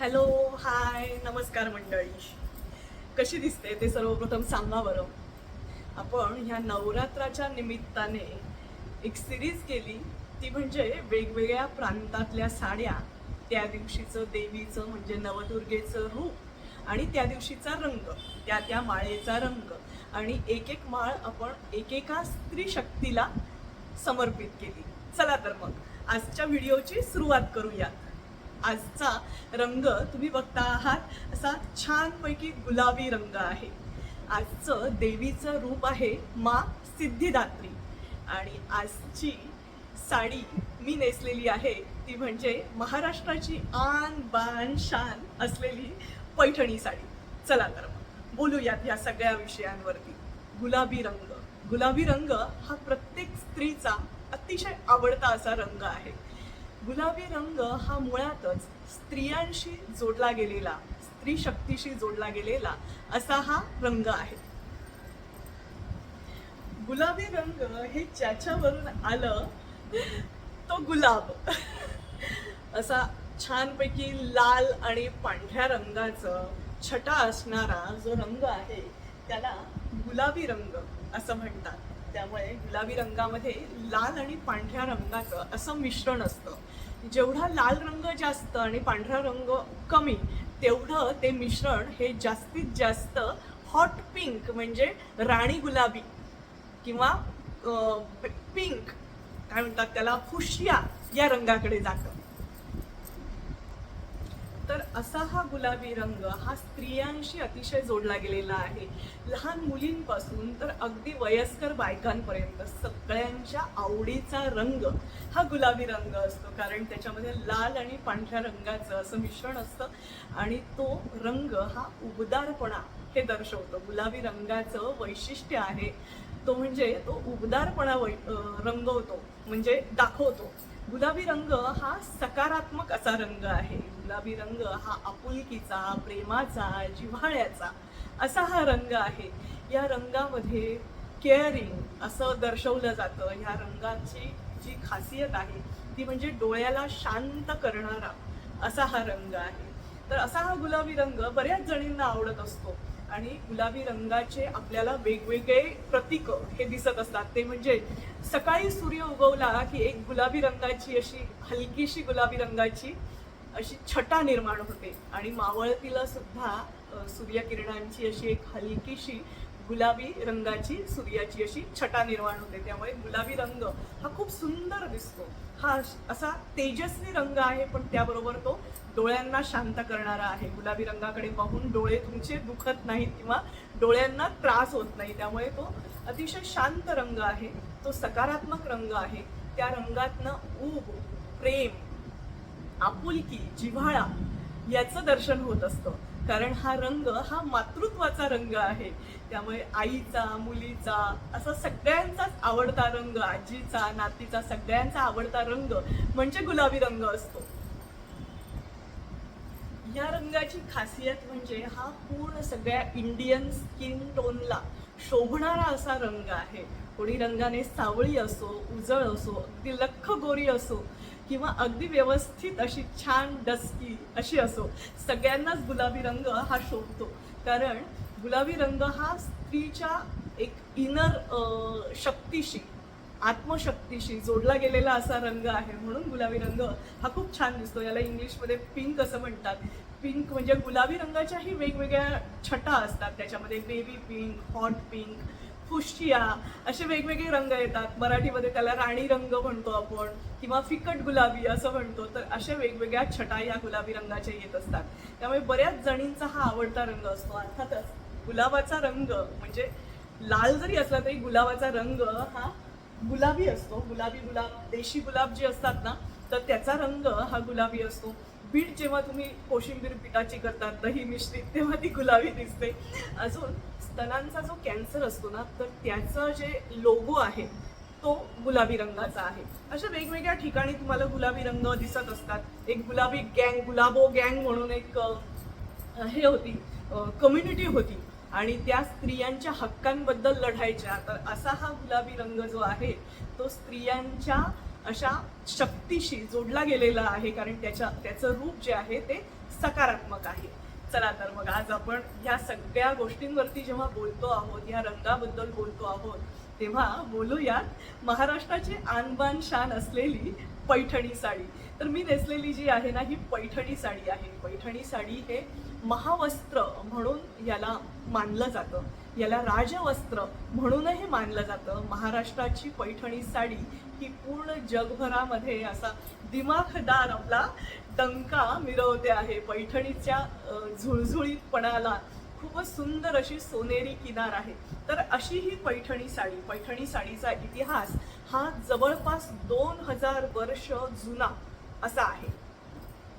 Hello hi नमस्कार मंडळी. कशी दिसते ते सर्वप्रथम सांगा बरं. आपण ह्या नवरात्राच्या निमित्ताने एक सिरीज केली. ती म्हणजे वेगवेगळ्या प्रांतातल्या साड्या. त्या दिवशीचं देवीचं म्हणजे नवदुर्गेचं रूप आणि त्या दिवशीचा रंग त्या त्या माळेचा रंग आणि एक एक माळ आपण एकेका स्त्री शक्तीला समर्पित केली. चला तर मग आजच्या व्हिडिओची सुरुवात करूया आजचा रंग तुम्ही बघता आहात असा छानपैकी गुलाबी रंग आहे. आजचं देवीचं रूप आहे मा सिद्धिदात्री. आणि आजची साडी मी नेसलेली आहे ती म्हणजे महाराष्ट्राची आन बान शान असलेली पैठणी साडी. चला तर मग बोलूयात या सगळ्या विषयांवरती. गुलाबी रंग. गुलाबी रंग हा प्रत्येक स्त्रीचा अतिशय आवडता असा रंग आहे. गुलाबी रंग हा मुळातच स्त्रियांशी जोडला गेलेला स्त्री शक्तीशी जोडला गेलेला असा हा रंग आहे. गुलाबी रंग हे ज्याच्यावरून आलं तो गुलाब. असा छानपैकी लाल आणि पांढऱ्या रंगाचं छटा असणारा जो रंग आहे त्याला गुलाबी रंग असं म्हणतात. त्यामुळे गुलाबी रंगामध्ये लाल आणि पांढऱ्या रंगाचं असं मिश्रण असतं. जेवढा लाल रंग जास्त आणि पांढरा रंग कमी तेवढं ते मिश्रण हे जास्तीत जास्त हॉट पिंक म्हणजे राणी गुलाबी किंवा पिंक काय म्हणतात त्याला फुशिया या रंगाकडे जातं. तर असा हा गुलाबी रंग हा स्त्रियांशी अतिशय जोडला गेलेला आहे. लहान मुलींपासून तर अगदी वयस्कर बायकांपर्यंत सगळ्यांच्या आवडीचा रंग हा गुलाबी रंग असतो. कारण त्याच्यामध्ये लाल आणि पांढऱ्या रंगाचं असं मिश्रण असतं आणि तो रंग हा उबदारपणा हे दर्शवतो. गुलाबी रंगाचं वैशिष्ट्य आहे. तो म्हणजे तो उबदारपणा वै रंगवतो म्हणजे दाखवतो. गुलाबी रंग हा सकारात्मक असा रंग आहे. गुलाबी रंग हा आपुलकीचा प्रेमाचा जिव्हाळ्याचा असा हा रंग आहे. या रंगामध्ये केअरिंग असं दर्शवलं जातं. ह्या रंगाची जी खासियत आहे ती म्हणजे डोळ्याला शांत करणारा असा हा रंग आहे. तर असा हा गुलाबी रंग बऱ्याच जणींना आवडत असतो आणि गुलाबी रंगाचे आपल्याला वेगवेगळे प्रतीक हे दिसत असतात. ते म्हणजे सकाळी सूर्य उगवला की एक गुलाबी रंगाची अशी हलकीशी गुलाबी रंगाची अशी छटा निर्माण होते. आणि मावळतीला सुद्धा सूर्यकिरणांची अशी एक हलकीशी गुलाबी रंगाची सूर्याची अशी छटा निर्माण होते. त्यामुळे गुलाबी रंग हा खूप सुंदर दिसतो. हा असा तेजस्वी रंग आहे पण त्याबरोबर तो डोळ्यांना शांत करणारा आहे. गुलाबी रंगाकडे पाहून डोळे तुमचे दुखत नाहीत किंवा डोळ्यांना त्रास होत नाही. त्यामुळे तो अतिशय शांत रंग आहे. तो सकारात्मक रंग आहे. त्या रंगातनं ऊब प्रेम आपुलकी जिव्हाळा याचं दर्शन होत असतं. कारण हा रंग हा मातृत्वाचा रंग आहे. त्यामुळे आईचा मुलीचा असा सगळ्यांचाच आवडता रंग आजीचा नातीचा सगळ्यांचा आवडता रंग म्हणजे गुलाबी रंग असतो. या रंगाची खासियत म्हणजे हा पूर्ण सगळ्या इंडियन स्किन टोनला शोभणारा असा रंग आहे. कोणी रंगाने सावळी असो उजळ असो अगदी लख गोरी असो किंवा अगदी व्यवस्थित अशी छान डस्की अशी असो सगळ्यांनाच गुलाबी रंग हा शोभतो. कारण गुलाबी रंग हा स्त्रीच्या एक इनर शक्तीशी आत्मशक्तीशी जोडला गेलेला असा रंग आहे. म्हणून गुलाबी रंग हा खूप छान दिसतो. याला इंग्लिशमध्ये पिंक असं म्हणतात. पिंक म्हणजे गुलाबी रंगाच्याही वेगवेगळ्या छटा असतात. त्याच्यामध्ये baby pink hot pink fuchsia असे वेगवेगळे रंग येतात. मराठीमध्ये त्याला राणी रंग म्हणतो आपण किंवा फिकट गुलाबी असं म्हणतो. तर अशा वेगवेगळ्या छटा या गुलाबी रंगाच्या येत असतात. त्यामुळे बऱ्याच जणींचा हा आवडता रंग असतो. अर्थातच गुलाबाचा रंग म्हणजे लाल जरी असला तरी गुलाबाचा रंग हा गुलाबी असतो. गुलाबी गुलाब देशी गुलाब जे असतात ना तर त्याचा रंग हा गुलाबी असतो. पीठ जेव्हा तुम्ही कोशिंबीर पिठाची करतात दही मिश्रित तेव्हा ती गुलाबी दिसते. अजून स्तनांचा जो कॅन्सर असतो ना तर त्याचं जे लोगो आहे तो गुलाबी रंगाचा आहे. अशा वेगवेगळ्या ठिकाणी तुम्हाला गुलाबी रंग दिसत असतात. एक गुलाबी गँग गुलाबो गँग म्हणून एक हे होती कम्युनिटी होती. आणि त्या स्त्रियांच्या हक्कांबद्दल लढायच्या. तर असा हा गुलाबी रंग जो आहे तो स्त्रियांच्या अशा शक्तीशी जोडला गेलेला आहे कारण त्याच्या त्याचं रूप जे आहे ते सकारात्मक आहे. चला तर मग आज आपण ह्या सगळ्या गोष्टींवरती जेव्हा बोलतो आहोत या रंगाबद्दल बोलतो आहोत तेव्हा बोलूयात महाराष्ट्राची आणबान शान असलेली पैठणी साडी. तर मी नेसलेली जी आहे ना ही पैठणी साडी आहे. पैठणी साडी हे महावस्त्र म्हणून याला मानलं जातं. याला राजवस्त्र म्हणूनही मानलं जातं. महाराष्ट्राची पैठणी साडी ही पूर्ण जगभरामध्ये असा दिमाखदार आपला डंका मिरवते आहे. पैठणीच्या झुळझुळीतपणाला खूपच सुंदर अशी सोनेरी किनार आहे. तर अशी ही पैठणी साडी पैठणी साडीचा इतिहास हा जवळपास दोन हजार वर्ष जुना असा आहे.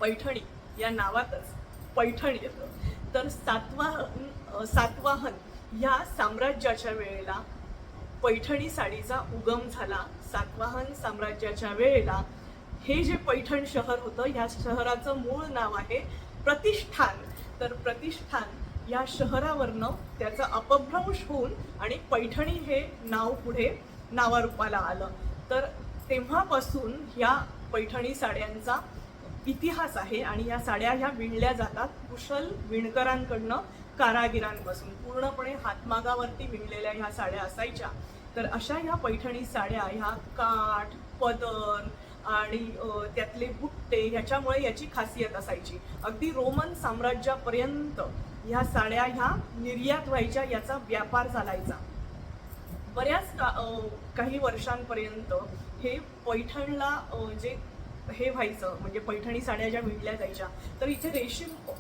पैठणी या नावातच पैठण येतं. तर सातवाहन सातवाहन या साम्राज्याच्या वेळेला पैठणी साडीचा उगम झाला. सातवाहन साम्राज्याच्या वेळेला हे जे पैठण शहर होतं ह्या शहराचं मूळ नाव आहे प्रतिष्ठान. तर प्रतिष्ठान या शहरावरनं त्याचं अपभ्रंश होऊन आणि पैठणी हे नाव पुढे नावारूपाला आलं. तर तेव्हापासून ह्या पैठणी साड्यांचा इतिहास आहे आणि या साड्या ह्या विणल्या जातात कुशल विणकरांकडनं कारागिरांपासून. पूर्णपणे हातमागावरती विणलेल्या ह्या साड्या असायच्या. तर अशा ह्या पैठणी साड्या ह्या काठ पदर आणि त्यातले बुट्टे ह्याच्यामुळे याची खासियत असायची. अगदी रोमन साम्राज्यापर्यंत ह्या साड्या ह्या निर्यात व्हायच्या याचा व्यापार चालायचा. बऱ्याच का काही वर्षांपर्यंत हे पैठणला जे हे व्हायचं म्हणजे पैठणी साड्या ज्या विणल्या जायच्या तर इथे रेशीम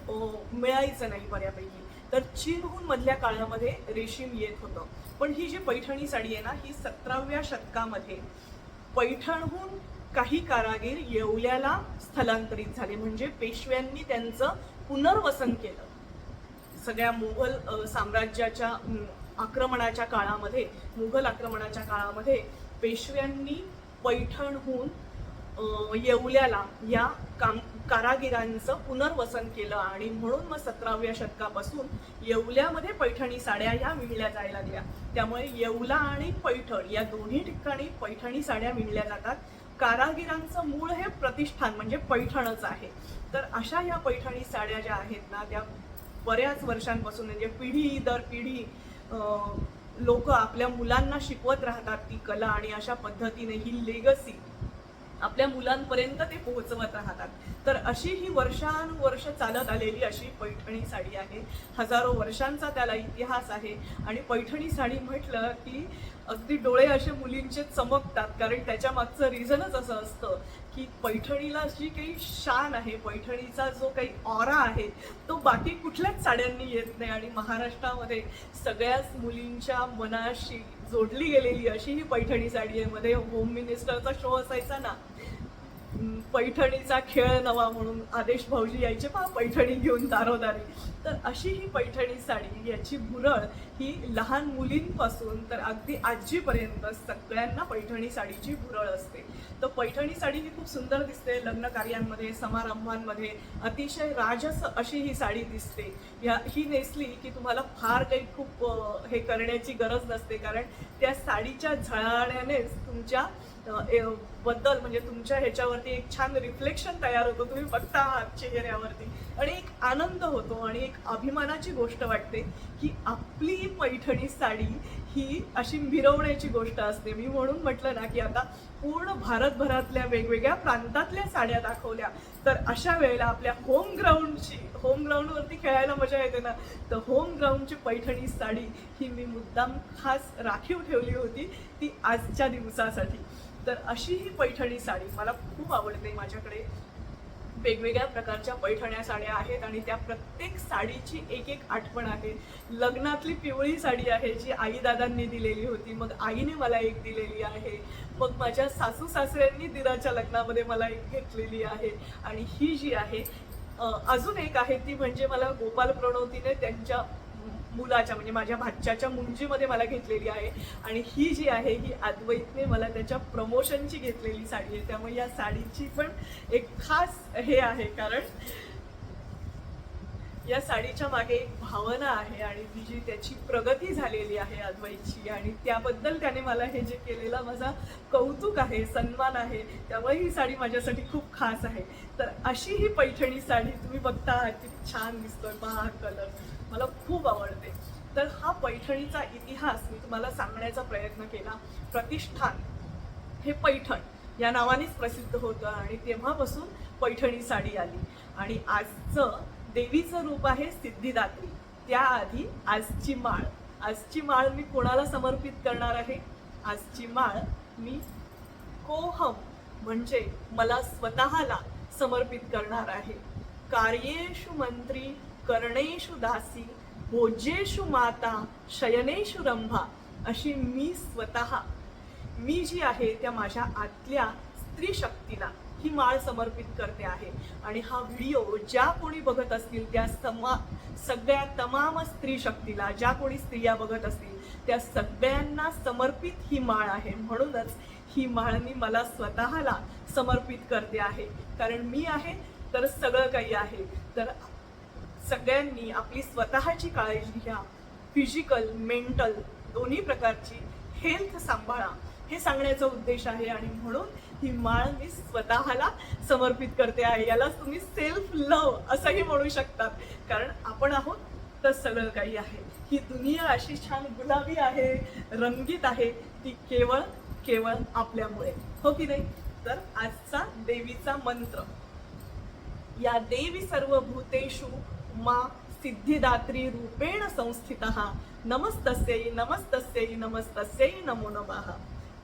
मिळायचं नाही बऱ्यापैकी. तर चीनहून मधल्या काळामध्ये रेशीम येत होतं. पण ही जी पैठणी साडी आहे ना ही सतराव्या शतकामध्ये पैठणहून काही कारागीर येवल्याला स्थलांतरित झाले. म्हणजे पेशव्यांनी त्यांचं पुनर्वसन केलं. सगळ्या मुघल साम्राज्याच्या आक्रमणाच्या काळामध्ये मुघल आक्रमणाच्या काळामध्ये पेशव्यांनी पैठणहून येवल्याला या काम कारागिरांचं पुनर्वसन केलं आणि म्हणून मग सतराव्या शतकापासून येवल्यामध्ये पैठणी साड्या ह्या विणल्या जायला लागल्या. त्यामुळे येवला आणि पैठण या दोन्ही ठिकाणी पैठणी साड्या विणल्या जातात. कारागिरांचं मूळ हे प्रतिष्ठान म्हणजे पैठणच आहे. तर अशा या पैठणी साड्या ज्या आहेत ना त्या बऱ्याच वर्षांपासून म्हणजे पिढी दर पिढी लोक आपल्या मुलांना शिकवत राहतात ती कला आणि अशा पद्धतीने ही लेगसी आपल्या मुलांपर्यंत ते पोहोचवत राहतात. तर अशी ही वर्षानुवर्ष चालत आलेली अशी पैठणी साडी आहे. हजारो वर्षांचा त्याला इतिहास आहे. आणि पैठणी साडी म्हटलं की अगदी डोळे असे मुलींचे चमकतात. कारण त्याच्या मागचं रिझनच असं असतं की पैठणीला जी काही शान आहे पैठणीचा जो काही ऑरा आहे तो बाकी कुठल्याच साड्यांनी येत नाही. आणि महाराष्ट्रामध्ये सगळ्याच मुलींच्या मनाशी जोडली गेलेली अशी ही पैठणी साडी आहे. मध्ये होम मिनिस्टरचा शो असायचा ना. पैठणीचा खेळ नवा म्हणून आदेश भाऊजी यायचे पहा पैठणी घेऊन दारोदारी. तर अशी ही पैठणी साडी याची भुरळ ही लहान मुलींपासून तर अगदी आजीपर्यंत सगळ्यांना पैठणी साडीची भुरळ असते. तर पैठणी साडी ही खूप सुंदर दिसते लग्न कार्यांमध्ये समारंभांमध्ये. अतिशय राजस अशी ही साडी दिसते. या ही नेसली की तुम्हाला फार काही खूप हे करण्याची गरज नसते. कारण त्या साडीच्या झळाण्यानेच तुमच्या बद्दल म्हणजे तुमच्या ह्याच्यावरती एक छान रिफ्लेक्शन तयार होतं. तुम्ही बघता आहात चेहऱ्यावरती. आणि एक आनंद होतो आणि एक अभिमानाची गोष्ट वाटते की आपली पैठणी साडी ही अशी मिरवण्याची गोष्ट असते. मी म्हणून म्हटलं ना की आता पूर्ण भारतभरातल्या वेगवेगळ्या प्रांतातल्या साड्या दाखवल्या. तर अशा वेळेला आपल्या होम ग्राउंडची होम ग्राउंडवरती खेळायला मजा येते ना. तर होम ग्राउंडची पैठणी साडी ही मी मुद्दाम खास राखीव ठेवली होती ती आजच्या दिवसासाठी. तर अशी ही पैठणी साडी मला खूप आवडते. माझ्याकडे वेगवेगळ्या प्रकारच्या पैठण्या साड्या आहेत आणि त्या प्रत्येक साडीची एक एक आठवण आहे. लग्नातली पिवळी साडी आहे जी आई दादांनी दिलेली होती. मग आईने मला एक दिलेली आहे. मग माझ्या सासू सासऱ्यांनी दिराच्या लग्नामध्ये मला एक घेतलेली आहे. आणि ही जी आहे अजून एक आहे ती म्हणजे मला गोपाल प्रणवतीने त्यांच्या मुलाच्या म्हणजे माझ्या भाच्याच्या मुंजीमध्ये मला घेतलेली आहे. आणि ही जी आहे ही अद्वैतने मला त्याच्या प्रमोशनची घेतलेली साडी आहे. त्यामुळे या साडीची पण एक खास हे आहे. कारण या साडीच्या मागे एक भावना आहे आणि ती जी त्याची प्रगती झालेली आहे अद्वैतची आणि त्याबद्दल त्याने मला हे जे केलेला माझा कौतुक आहे सन्मान आहे त्यामुळे ही साडी माझ्यासाठी खूप खास आहे. तर अशी ही पैठणी साडी तुम्ही बघता आहात किती छान दिसतोय पहा कलर मला खूप आवडते. तर हा पैठणीचा इतिहास मी तुम्हाला सांगण्याचा प्रयत्न केला. प्रतिष्ठान हे पैठण या नावानेच प्रसिद्ध होतं आणि तेव्हापासून पैठणी साडी आली. आणि आजचं देवीचं रूप आहे सिद्धिदात्री. त्याआधी आजची माळ. आजची माळ मी कोणाला समर्पित करणार आहे? आजची माळ मी कोहम म्हणजे मला स्वतःला समर्पित करणार आहे. कार्येषु मंत्री कर्णेषु दासी भोजेषु माता शयनेषु रंभा अशी मी स्वतः. मी जी आहे त्या माझ्या आतल्या स्त्री शक्तीला ही माळ समर्पित करते आहे. आणि हा व्हिडिओ ज्या कोणी बघत असतील त्या समा सगळ्या तमाम स्त्री शक्तीला ज्या कोणी स्त्रिया बघत असतील त्या सगळ्यांना समर्पित ही माळ आहे. म्हणूनच ही माळ मी मला स्वतःला समर्पित करते आहे. कारण मी आहे तर सगळं काही आहे. तर सगळ्यांनी आपली स्वतःची काळजी घ्या. फिजिकल मेंटल दोन्ही प्रकारची हेल्थ सांभाळा. हे सांगण्याचा उद्देश आहे आणि म्हणून ही माळ मी स्वतःला समर्पित करते आहे. यालाच तुम्ही सेल्फ लव असंही म्हणू शकतात. कारण आपण आहोत तर सगळं काही आहे. ही दुनिया अशी छान गुलाबी आहे रंगीत आहे. ती केवळ केवळ आपल्यामुळे. हो की नाही? तर आजचा देवीचा मंत्र. या देवी सर्व भूतेषु मा सिद्धिदात्री रूपेण संस्थित। नमस्तस्यै नमस्तस्यै नमस्तस्यै नमो नमः।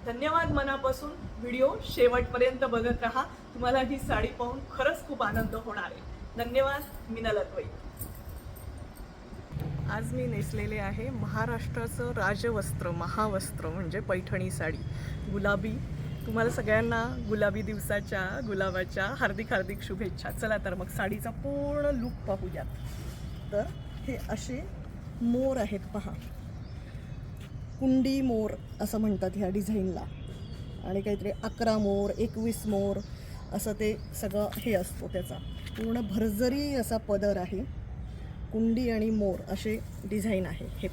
धन्यवाद मनापासून. व्हिडिओ शेवटपर्यंत बघत राहा. तुम्हाला ही साडी पाहून खरंच खूप आनंद होणार आहे. धन्यवाद. मी अद्वैत आज मी नेसलेले आहे महाराष्ट्राचं राजवस्त्र महावस्त्र म्हणजे पैठणी साडी. गुलाबी तुम्हाला सगळ्यांना गुलाबी दिवसाच्या गुलाबाच्या हार्दिक हार्दिक शुभेच्छा. चला तर मग साडीचा पूर्ण लुक पाहूयात. तर हे असे मोर आहेत पहा. कुंडी मोर असं म्हणतात ह्या डिझाईनला. आणि काहीतरी अकरा मोर एकवीस मोर असं ते सगळं हे असतो त्याचा. पूर्ण भरजरी असा पदर आहे. कुंडी आणि मोर असे डिझाईन आहे. हे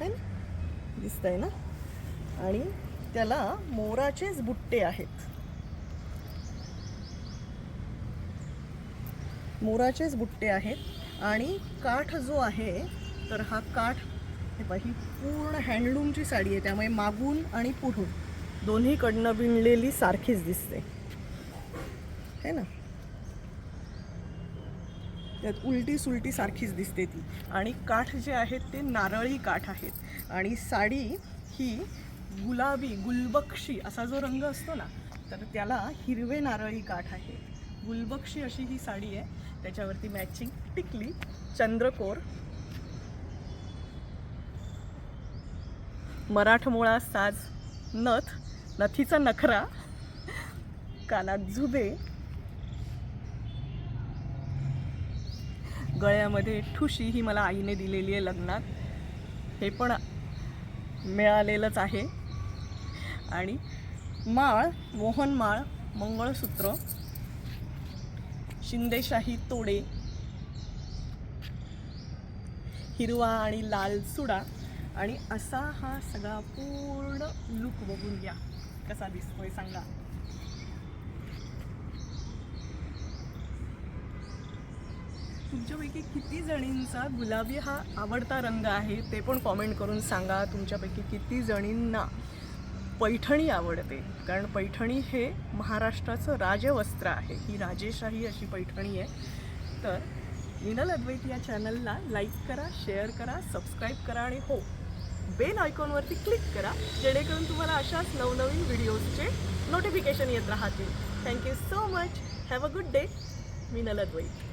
है ना? आहे ना? आणि त्याला मोराचेच बुट्टे आहेत. मोराचेच बुट्टे आहेत आणि काठ जो आहे तर हा काठ हे ही पूर्ण हँडलूमची साडी आहे त्यामुळे मागून आणि पुढून दोन्हीकडनं विणलेली सारखीच दिसते. है ना? त्यात उलटी सुलटी सारखीच दिसते ती. आणि काठ जे आहेत ते नारळी काठ आहेत. आणि साडी ही गुलाबी गुलबक्षी असा जो रंग असतो ना तर त्याला हिरवे नारळी काठ आहे. गुलबक्षी अशी ही साडी आहे. त्याच्यावरती मॅचिंग टिकली चंद्रकोर. मराठमोळा साज नथ नथीचा नखरा कानात झुबे गळ्यामध्ये ठुशी ही मला आईने दिलेली आहे लग्नात. हे पण मिळालेलंच आहे. आणि माळ मोहनमाळ मंगळसूत्र शिंदेशाही तोडे हिरवा आणि लाल चुडा आणि असा हा सगळा पूर्ण लुक बघून घ्या. कसा दिसतोय सांगा. तुमच्यापैकी किती जणींचा गुलाबी हा आवडता रंग आहे ते पण कॉमेंट करून सांगा. तुमच्यापैकी किती जणींना पैठणी आवडते. कारण पैठणी हे महाराष्ट्राचं राजवस्त्र आहे. ही राजेशाही अशी पैठणी आहे. तर विनल अद्वैत या चॅनलला लाईक करा शेअर करा सबस्क्राईब करा आणि हो बेल आयकॉनवरती क्लिक करा जेणेकरून तुम्हाला अशाच नवनवीन व्हिडिओजचे नोटिफिकेशन येत राहतील. Thank you so much have a good day Vinal Advait.